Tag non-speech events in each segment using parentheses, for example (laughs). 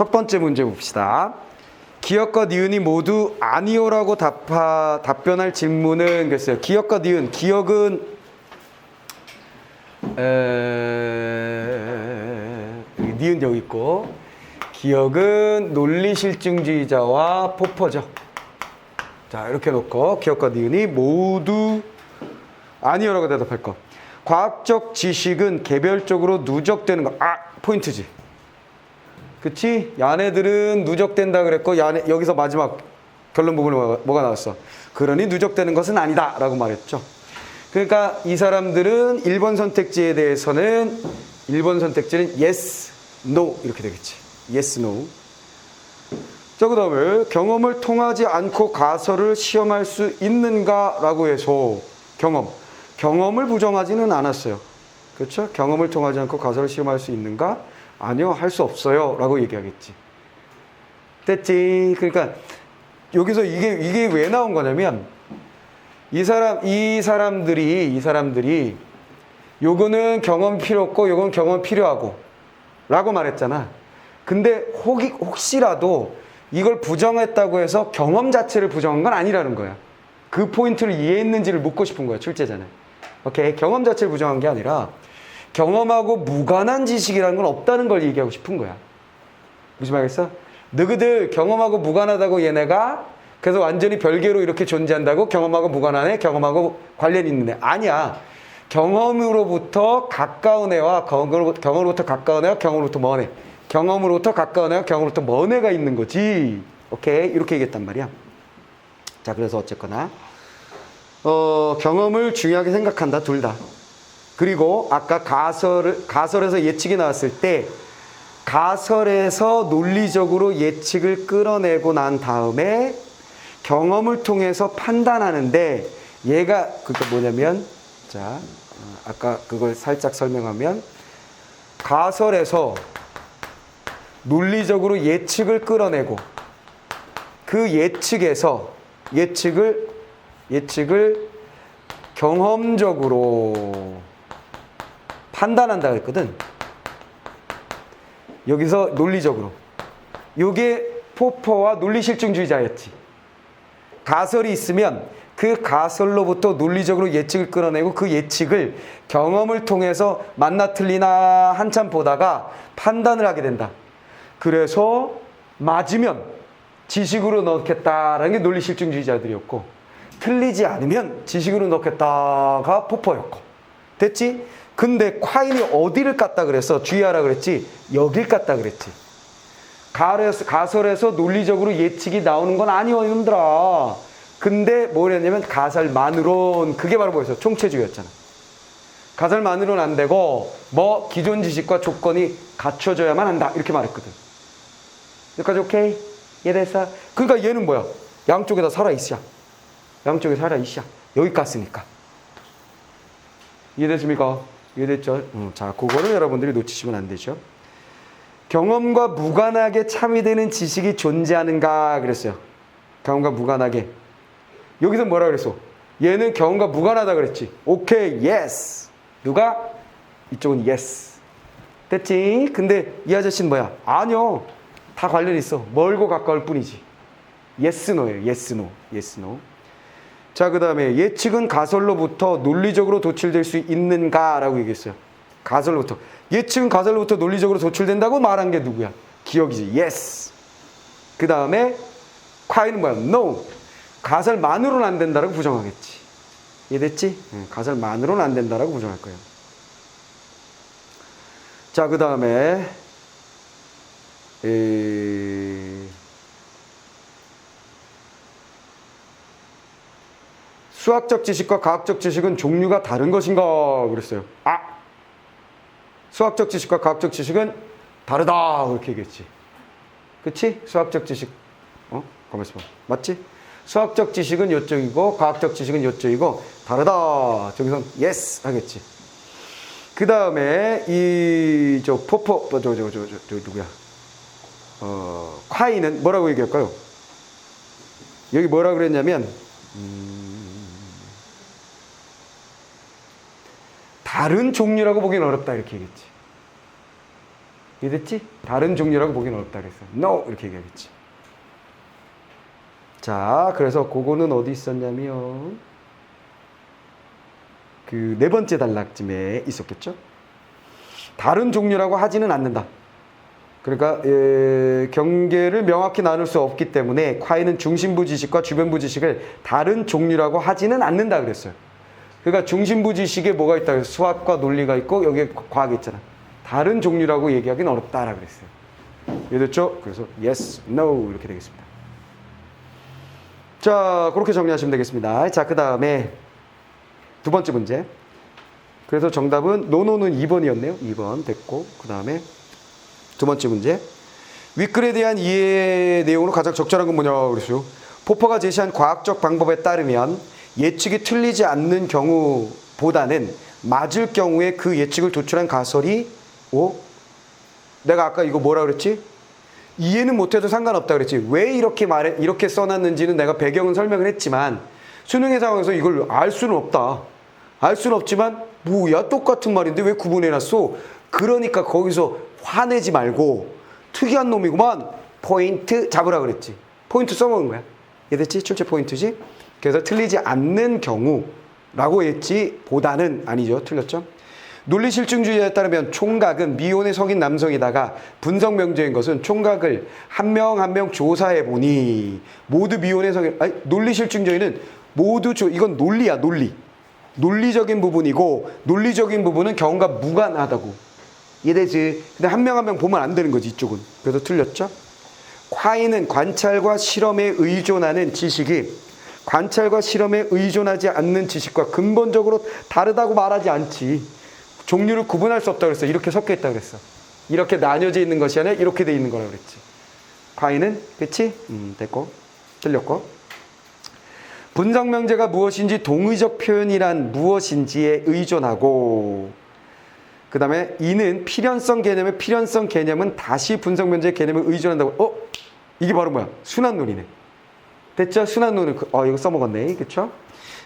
첫 번째 문제 봅시다. 기억과 니은이 모두 아니오라고 답하, 답변할 질문은 그랬어요. 기억과 니은. 기억은 에... 니은 여기 있고 기억은 논리실증주의자와 포퍼죠. 자 이렇게 놓고 기억과 니은이 모두 아니오라고 대답할 것. 과학적 지식은 개별적으로 누적되는 거. 아 포인트지. 그치? 야네들은 누적된다 그랬고 야네, 여기서 마지막 결론 부분에 뭐가, 나왔어? 그러니 누적되는 것은 아니다 라고 말했죠. 그러니까 이 사람들은 1번 선택지에 대해서는 1번 선택지는 yes, no 이렇게 되겠지. yes, no. 자, 그 다음에 경험을 통하지 않고 가설을 시험할 수 있는가 라고 해서 경험. 경험을 부정하지는 않았어요. 그렇죠? 경험을 통하지 않고 가설을 시험할 수 있는가? 아니요, 할 수 없어요. 라고 얘기하겠지. 됐지. 그러니까 여기서 이게, 이게 왜 나온 거냐면 이 사람, 이 사람들이, 이 사람들이 요거는 경험 필요 없고 요건 경험 필요하고 라고 말했잖아. 근데 혹, 혹시라도 이걸 부정했다고 해서 경험 자체를 부정한 건 아니라는 거야. 그 포인트를 이해했는지를 묻고 싶은 거야, 출제자는. 오케이. 경험 자체를 부정한 게 아니라 경험하고 무관한 지식이라는 건 없다는 걸 얘기하고 싶은 거야. 무슨 말겠어? 너희들 경험하고 무관하다고 얘네가 그래서 완전히 별개로 이렇게 존재한다고 경험하고 무관한 애, 경험하고 관련 있는 애. 아니야. 경험으로부터 가까운 애와 경험으로부터, 경험으로부터 가까운 애와 경험으로부터 먼 애. 경험으로부터 가까운 애와 경험으로부터 먼 애가 있는 거지. 오케이. 이렇게 얘기했단 말이야. 자, 그래서 어쨌거나. 어, 경험을 중요하게 생각한다, 둘 다. 그리고 아까 가설, 가설에서 예측이 나왔을 때 가설에서 논리적으로 예측을 끌어내고 난 다음에 경험을 통해서 판단하는데 얘가 그게 뭐냐면 자 어, 아까 그걸 살짝 설명하면 가설에서 논리적으로 예측을 끌어내고 그 예측에서 예측을 예측을 경험적으로 판단한다 그랬거든. 여기서 논리적으로. 요게 포퍼와 논리실증주의자였지. 가설이 있으면 그 가설로부터 논리적으로 예측을 끌어내고 그 예측을 경험을 통해서 맞나 틀리나 한참 보다가 판단을 하게 된다. 그래서 맞으면 지식으로 넣겠다라는 게 논리실증주의자들이었고 틀리지 않으면 지식으로 넣겠다가 포퍼였고 됐지? 근데 콰인이 어디를 깠다 그랬어? 주의하라 그랬지? 여길 깠다 그랬지. 가설에서, 가설에서 논리적으로 예측이 나오는 건 아니요, 이놈들아. 근데 뭐랬냐면 가설만으론 그게 바로 뭐였어? 총체주의였잖아. 가설만으로는 안 되고 뭐 기존 지식과 조건이 갖춰져야만 한다 이렇게 말했거든. 여기까지 오케이? 이해됐어? 그러니까 얘는 뭐야? 양쪽에 다 살아 있어. 양쪽에 살아 있어. 여기 갔으니까. 이해됐습니까? 이해됐죠? 음, 자, 그거를 여러분들이 놓치시면 안 되죠. 경험과 무관하게 참여되는 지식이 존재하는가 그랬어요. 경험과 무관하게. 여기서 뭐라 그랬어? 얘는 경험과 무관하다 그랬지. 오케이, 예스. 누가? 이쪽은 예스. 됐지? 근데 이 아저씨는 뭐야? 아니요. 다 관련 있어. 멀고 가까울 뿐이지. 예스 노예요. 예스 노. 예스 노. 자, 그 다음에 예측은 가설로부터 논리적으로 도출될 수 있는가라고 얘기했어요. 가설로부터. 예측은 가설로부터 논리적으로 도출된다고 말한 게 누구야? 기억이지. yes. 그 다음에 콰이는 뭐야? no. 가설만으로는 안 된다라고 부정하겠지. 이해됐지? 응, 가설만으로는 안 된다라고 부정할 거예요. 자, 그 다음에 수학적 지식과 과학적 지식은 종류가 다른 것인가 그랬어요. 아, 수학적 지식과 과학적 지식은 다르다 그렇게 얘기했지. 그치? 수학적 지식 어? 가만있어 봐. 맞지? 수학적 지식은 이쪽이고 과학적 지식은 이쪽이고 다르다. 저기선 yes 하겠지. 그 다음에 이 저 포포 저저 저 저, 저, 저, 누구야? 어 콰이는 뭐라고 얘기할까요? 여기 뭐라 그랬냐면 음, 다른 종류라고 보기는 어렵다 이렇게 얘기했지. 이해됐지? 다른 종류라고 보기는 어렵다 그랬어. No 이렇게 얘기하겠지. 자, 그래서 그거는 어디 있었냐면 그 네 번째 단락쯤에 있었겠죠? 다른 종류라고 하지는 않는다. 그러니까 에, 경계를 명확히 나눌 수 없기 때문에 콰이는 중심부 지식과 주변부 지식을 다른 종류라고 하지는 않는다 그랬어요. 그러니까 중심부 지식에 뭐가 있다. 수학과 논리가 있고 여기에 과학이 있잖아. 다른 종류라고 얘기하기는 어렵다라 그랬어요. 이해됐죠? 그래서 yes, no 이렇게 되겠습니다. 자, 그렇게 정리하시면 되겠습니다. 자, 그 다음에 두 번째 문제. 그래서 정답은 노노는 2번이었네요. 2번 됐고 그 다음에 두 번째 문제. 윗글에 대한 이해 내용으로 가장 적절한 건 뭐냐 그랬어요. 포퍼가 제시한 과학적 방법에 따르면 예측이 틀리지 않는 경우보다는 맞을 경우에 그 예측을 도출한 가설이 오 내가 아까 이거 뭐라 그랬지? 이해는 못해도 상관없다 그랬지. 왜 이렇게 말해 이렇게 써놨는지는 내가 배경은 설명을 했지만 수능의 상황에서 이걸 알 수는 없다. 알 수는 없지만 뭐야 똑같은 말인데 왜 구분해놨어? 그러니까 거기서 화내지 말고 특이한 놈이구만 포인트 잡으라 그랬지. 포인트 써먹은 거야. 이해됐지? 출제 포인트지. 그래서 틀리지 않는 경우라고 했지 보다는 아니죠. 틀렸죠? 논리 실증주의에 따르면 총각은 미혼에 속인 남성이다가 분석 명제인 것은 총각을 한명 한명 조사해 보니 모두 미혼에 속인 아니 논리 실증주의는 모두 조, 이건 논리야 논리 논리적인 부분이고 논리적인 부분은 경우가 무관하다고 이해되지 근데 한명 한명 보면 안 되는 거지 이쪽은 그래서 틀렸죠 콰이는 관찰과 실험에 의존하는 지식이 관찰과 실험에 의존하지 않는 지식과 근본적으로 다르다고 말하지 않지. 종류를 구분할 수 없다고 그랬어. 이렇게 섞여 있다고 그랬어. 이렇게 나뉘어져 있는 것이 아니라 이렇게 돼 있는 거라고 그랬지. 콰이는 그치? 음, 됐고. 틀렸고. 분석 명제가 무엇인지 동의적 표현이란 무엇인지에 의존하고 그 다음에 이는 필연성 개념의 필연성 개념은 다시 분석 면제 개념에 의존한다고. 어? 이게 바로 뭐야? 순환론이네. 됐죠? 순환론을 그- 어 이거 써먹었네. 그렇죠?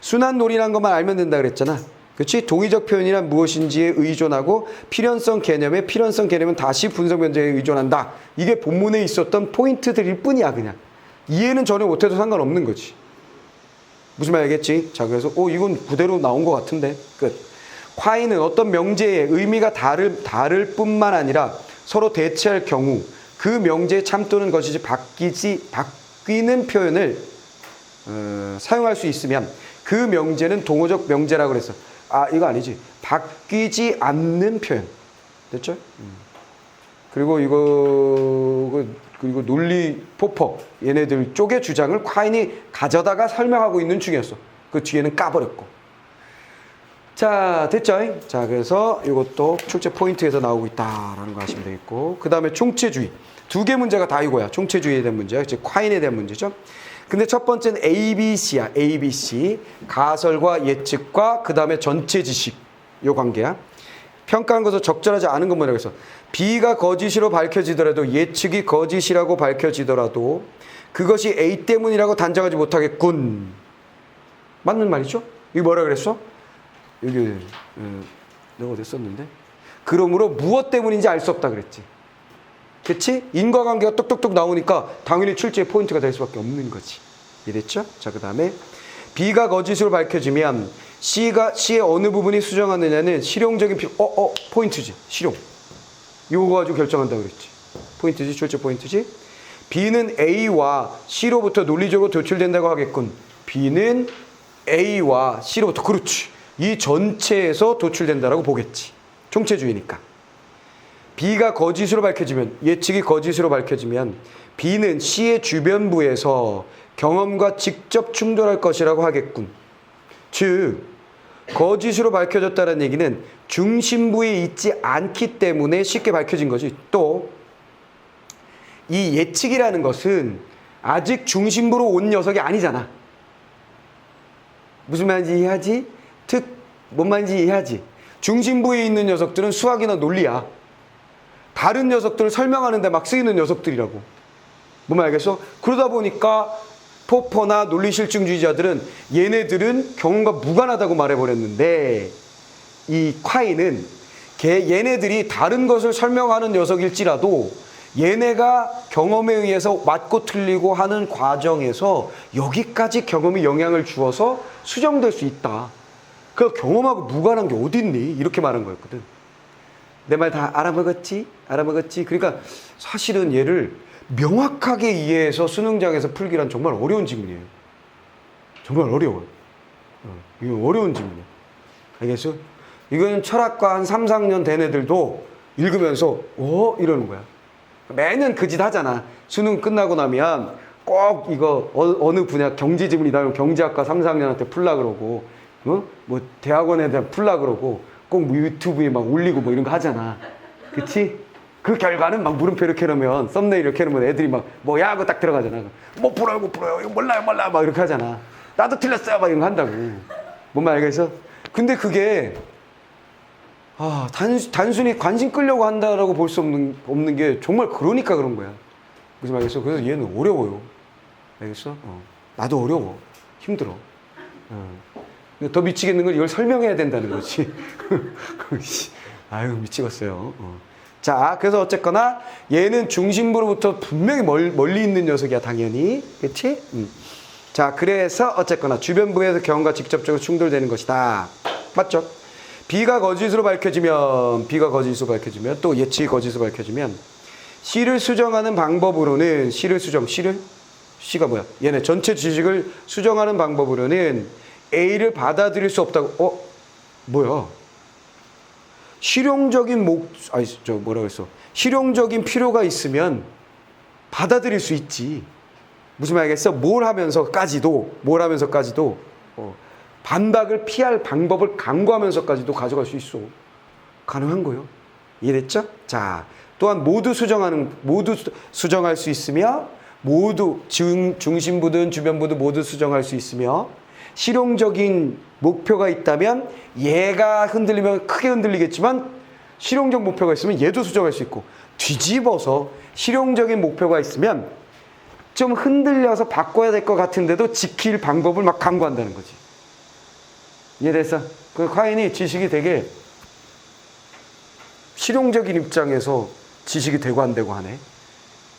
순환론이란 것만 알면 된다 그랬잖아. 그렇지? 동의적 표현이란 무엇인지에 의존하고 필연성 개념의 필연성 개념은 다시 분석 면제에 의존한다. 이게 본문에 있었던 포인트들일 뿐이야 그냥. 이해는 전혀 못해도 상관없는 거지. 무슨 말 알겠지? 자, 그래서, 오, 이건 그대로 나온 것 같은데. 끝. 콰이는 어떤 명제의 의미가 다를, 다를 뿐만 아니라 서로 대체할 경우 그 명제에 참도는 것이지 바뀌지, 바뀌 는 표현을 어, 사용할 수 있으면 그 명제는 동호적 명제라고 그랬어. 아, 이거 아니지. 바뀌지 않는 표현. 됐죠? 음. 그리고 이거 그- 그리고 논리 포퍼 얘네들 쪽의 주장을 콰인이 가져다가 설명하고 있는 중이었어. 그 뒤에는 까버렸고. 자 됐죠? 자 그래서 이것도 출제 포인트에서 나오고 있다라는 거 아시면 되겠고 그 다음에 총체주의 두 개 문제가 다 이거야. 총체주의에 대한 문제야. 즉 콰인에 대한 문제죠. 근데 첫 번째는 ABC야. ABC 가설과 예측과 그 다음에 전체 지식 요 관계야. 평가한 것을 적절하지 않은 건 뭐냐고 해서 B가 거짓으로 밝혀지더라도 예측이 거짓이라고 밝혀지더라도 그것이 A 때문이라고 단정하지 못하겠군. 맞는 말이죠? 이게 뭐라 그랬어? 여기 어, 내가 어디 썼는데? 그러므로 무엇 때문인지 알 수 없다 그랬지. 그치? 인과관계가 똑똑똑 나오니까 당연히 출제의 포인트가 될 수밖에 없는 거지. 이해됐죠? 자, 그 다음에 B가 거짓으로 밝혀지면 C가 C의 어느 부분이 수정하느냐는 실용적인 피, 어, 어, 포인트지. 실용. 이거 가지고 결정한다 그랬지. 포인트지, 출제 포인트지. B는 A와 C로부터 논리적으로 도출된다고 하겠군. B는 A와 C로부터 그렇지. 이 전체에서 도출된다라고 보겠지. 총체주의니까. B가 거짓으로 밝혀지면 예측이 거짓으로 밝혀지면 B는 C의 주변부에서 경험과 직접 충돌할 것이라고 하겠군. 즉 거짓으로 밝혀졌다는 얘기는 중심부에 있지 않기 때문에 쉽게 밝혀진 거지. 또 이 예측이라는 것은 아직 중심부로 온 녀석이 아니잖아. 무슨 말인지 이해하지? 특, 뭔 말인지 이해하지? 중심부에 있는 녀석들은 수학이나 논리야. 다른 녀석들을 설명하는데 막 쓰이는 녀석들이라고. 뭔말 알겠어? 그러다 보니까 포퍼나 논리실증주의자들은 얘네들은 경험과 무관하다고 말해버렸는데 이 콰이는 걔 얘네들이 다른 것을 설명하는 녀석일지라도 얘네가 경험에 의해서 맞고 틀리고 하는 과정에서 여기까지 경험이 영향을 주어서 수정될 수 있다. 그 경험하고 무관한 게 어딨니? 이렇게 말한 거였거든. 내 말 다 알아먹었지? 알아먹었지? 그러니까 사실은 얘를 명확하게 이해해서 수능장에서 풀기란 정말 어려운 질문이에요. 정말 어려워요. 어, 이거 어려운 질문이야. 알겠어? 이거는 철학과 한 3, 4년 된 애들도 읽으면서, 어? 이러는 거야. 매년 그 짓 하잖아. 수능 끝나고 나면 꼭 이거 어, 느 분야 경제 지문이다 경제학과 3, 4학년한테 풀라 그러고, 어? 뭐 대학원에 대한 풀라 그러고, 꼭 뭐 유튜브에 막 올리고 뭐 이런 거 하잖아. 그치? 그 결과는 막 물음표 이렇게 놓으면 썸네일 이렇게 놓으면 애들이 막 뭐야 하고 딱 들어가잖아. 못 풀어요, 못 풀어요. 이거 몰라요, 몰라. 막 이렇게 하잖아. 나도 틀렸어요. 막 이런 거 한다고. 뭔말 알겠어? 근데 그게 아, 단, 단순히 관심 끌려고 한다라고 볼 수 없는, 없는 게 정말 그러니까 그런 거야. 무슨 말겠어? 그래서 얘는 어려워요. 알겠어? 어. 나도 어려워. 힘들어. 어. 더 미치겠는 건 이걸 설명해야 된다는 거지. (laughs) 씨, 아유, 미치겠어요. 어. 자, 그래서 어쨌거나 얘는 중심부로부터 분명히 멀, 멀리 있는 녀석이야, 당연히. 그치? 음. 자, 그래서 어쨌거나 주변부에서 경험과 직접적으로 충돌되는 것이다. 맞죠? B가 거짓으로 밝혀지면, B가 거짓으로 밝혀지면, 또 예측이 거짓으로 밝혀지면, C를 수정하는 방법으로는, C를 수정, C를? C가 뭐야? 얘네 전체 지식을 수정하는 방법으로는 A를 받아들일 수 없다고, 어? 뭐야? 실용적인 목, 아니, 저 뭐라 그랬어? 실용적인 필요가 있으면 받아들일 수 있지. 무슨 말이겠어? 뭘 하면서까지도, 뭘 하면서까지도, 어, 반박을 피할 방법을 강구하면서까지도 가져갈 수 있어. 가능한 거요. 이해됐죠? 자, 또한 모두 수정하는, 모두 수- 수정할 수 있으며, 모두 중, 중심부든 주변부든 모두 수정할 수 있으며, 실용적인 목표가 있다면 얘가 흔들리면 크게 흔들리겠지만 실용적 목표가 있으면 얘도 수정할 수 있고 뒤집어서 실용적인 목표가 있으면 좀 흔들려서 바꿔야 될 것 같은데도 지킬 방법을 막 강구한다는 거지. 이해됐어? 그 카인이 지식이 되게 실용적인 입장에서 지식이 되고 안 되고 하네.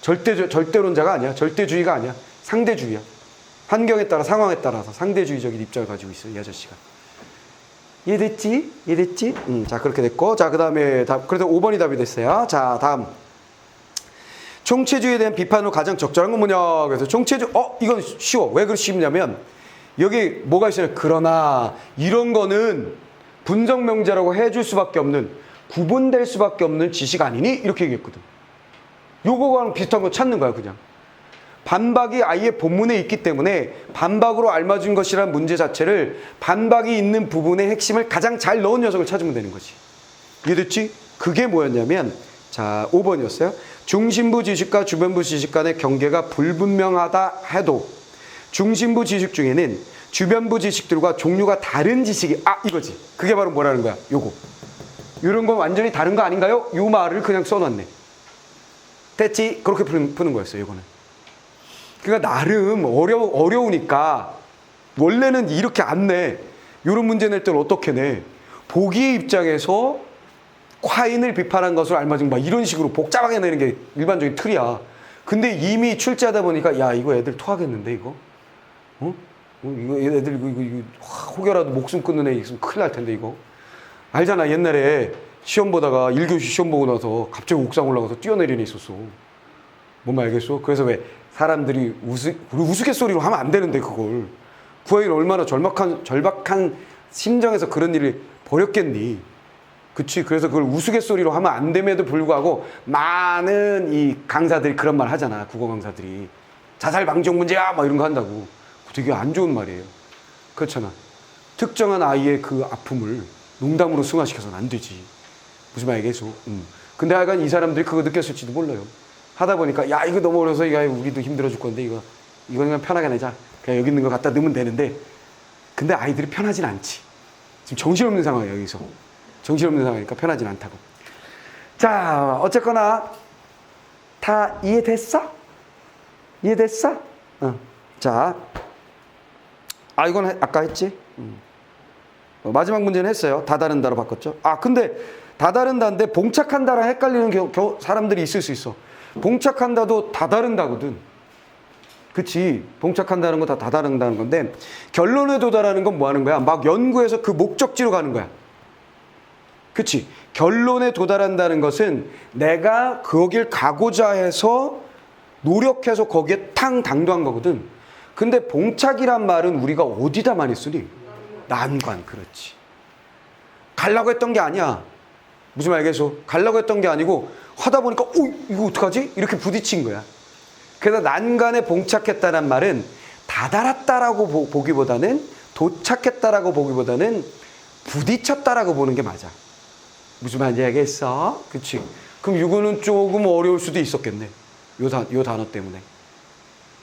절대 절대론자가 아니야. 절대주의가 아니야. 상대주의야. 환경에 따라 상황에 따라서 상대주의적인 입장을 가지고 있어 이 아저씨가. 이해됐지? 이해됐지? 음, 자 그렇게 됐고 자 그 다음에 답 그래서 5번이 답이 됐어요. 자 다음 총체주의에 대한 비판으로 가장 적절한 건 뭐냐? 그래서 총체주 어 이건 쉬워. 왜 그렇게 쉽냐면 여기 뭐가 있어요? 그러나 이런 거는 분석 명제라고 해줄 수밖에 없는 구분될 수밖에 없는 지식 아니니 이렇게 얘기했거든. 요거랑 비슷한 거 찾는 거야 그냥. 반박이 아예 본문에 있기 때문에 반박으로 알맞은 것이라는 문제 자체를 반박이 있는 부분의 핵심을 가장 잘 넣은 녀석을 찾으면 되는 거지. 이해됐지? 그게 뭐였냐면 자 5번이었어요. 중심부 지식과 주변부 지식 간의 경계가 불분명하다 해도 중심부 지식 중에는 주변부 지식들과 종류가 다른 지식이 아 이거지. 그게 바로 뭐라는 거야? 요거. 이런 건 완전히 다른 거 아닌가요? 요 말을 그냥 써놨네. 됐지? 그렇게 푸는, 푸는 거였어요. 이거는. 그러니까 나름 어려 어려우니까 원래는 이렇게 안 내. 이런 문제 낼 때는 어떻게 내? 보기의 입장에서 과인을 비판한 것을 알맞은 막 이런 식으로 복잡하게 내는 게 일반적인 틀이야. 근데 이미 출제하다 보니까 야 이거 애들 토하겠는데 이거? 어? 어, 이거 애들 이거, 이거, 이거 혹여라도 목숨 끊는 애 있으면 큰일 날 텐데 이거. 알잖아 옛날에 시험 보다가 1교시 시험 보고 나서 갑자기 옥상 올라가서 뛰어내리는 애 있었어. 뭔 말겠어? 그래서 왜 사람들이 우스, 우스갯소리로 하면 안 되는데 그걸 구하기는 얼마나 절박한 절박한 심정에서 그런 일을 벌였겠니? 그치? 그래서 그걸 우스갯소리로 하면 안 됨에도 불구하고 많은 이 강사들이 그런 말 하잖아. 국어 강사들이 자살 방지용 문제야 막 이런 거 한다고. 되게 안 좋은 말이에요. 그렇잖아. 특정한 아이의 그 아픔을 농담으로 승화시켜서는 안 되지. 무슨 말이겠어? 음. 근데 하여간 이 사람들이 그거 느꼈을지도 몰라요. 하다 보니까 야 이거 너무 어려서 이거 우리도 힘들어 죽 건데 이거 이거 그냥 편하게 내자. 그냥 여기 있는 거 갖다 넣으면 되는데 근데 아이들이 편하진 않지. 지금 정신없는 상황이야 여기서. 정신없는 상황이니까 편하진 않다고. 자 어쨌거나 다 이해됐어? 이해됐어? 어. 자. 아 이건 해- 아까 했지? 음. 어, 마지막 문제는 했어요. 다 다른 다로 바꿨죠. 아 근데 다다른다인데 봉착한다랑 헷갈리는 겨- 겨- 사람들이 있을 수 있어. 봉착한다도 다 다른다거든. 그치. 봉착한다는 거 다 다 다른다는 건데 결론에 도달하는 건 뭐 하는 거야? 막 연구해서 그 목적지로 가는 거야. 그치. 결론에 도달한다는 것은 내가 거길 가고자 해서 노력해서 거기에 탕 당도한 거거든. 근데 봉착이란 말은 우리가 어디다 많이 쓰니? 난관, 그렇지. 갈라고 했던 게 아니야. 무슨 말겠어? 갈라고 했던 게 아니고 하다 보니까 어 이거 어떡하지? 이렇게 부딪힌 거야. 그래서 난간에 봉착했다는 말은 다다랐다라고 보- 보기보다는 도착했다라고 보기보다는 부딪혔다라고 보는 게 맞아. 무슨 말인지 알겠어? 그치? 그럼 이거는 조금 어려울 수도 있었겠네. 요, 단, 요 단어 때문에.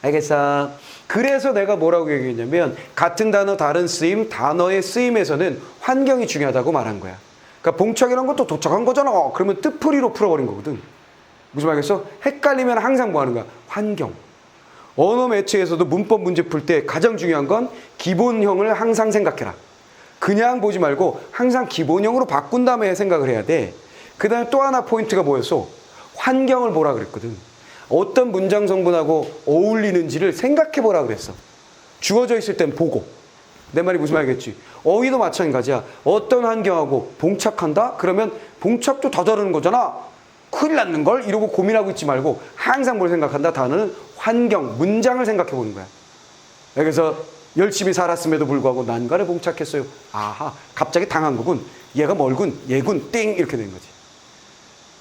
알겠어? 그래서 내가 뭐라고 얘기했냐면 같은 단어 다른 쓰임, 단어의 쓰임에서는 환경이 중요하다고 말한 거야. 그러니까 봉착이란 것도 도착한 거잖아. 그러면 뜻풀이로 풀어버린 거거든. 무슨 말겠어? 헷갈리면 항상 뭐 하는 거야? 환경. 언어 매체에서도 문법 문제 풀 때 가장 중요한 건 기본형을 항상 생각해라. 그냥 보지 말고 항상 기본형으로 바꾼 다음에 생각을 해야 돼. 그 다음에 또 하나 포인트가 뭐였어? 환경을 보라 그랬거든. 어떤 문장 성분하고 어울리는지를 생각해 보라 그랬어. 주어져 있을 땐 보고. 내 말이 무슨 말이겠지? 어휘도 마찬가지야. 어떤 환경하고 봉착한다? 그러면 봉착도 다 다르는 거잖아. 큰일 났는 걸 이러고 고민하고 있지 말고 항상 뭘 생각한다? 단어는 환경, 문장을 생각해 보는 거야. 그래서 열심히 살았음에도 불구하고 난관에 봉착했어요. 아하, 갑자기 당한 거군. 얘가 멀군, 얘군, 띵 이렇게 된 거지.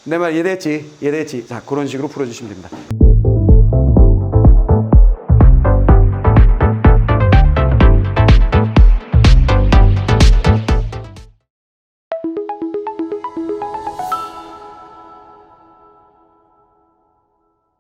내 말 이해됐지? 이해됐지? 자, 그런 식으로 풀어주시면 됩니다.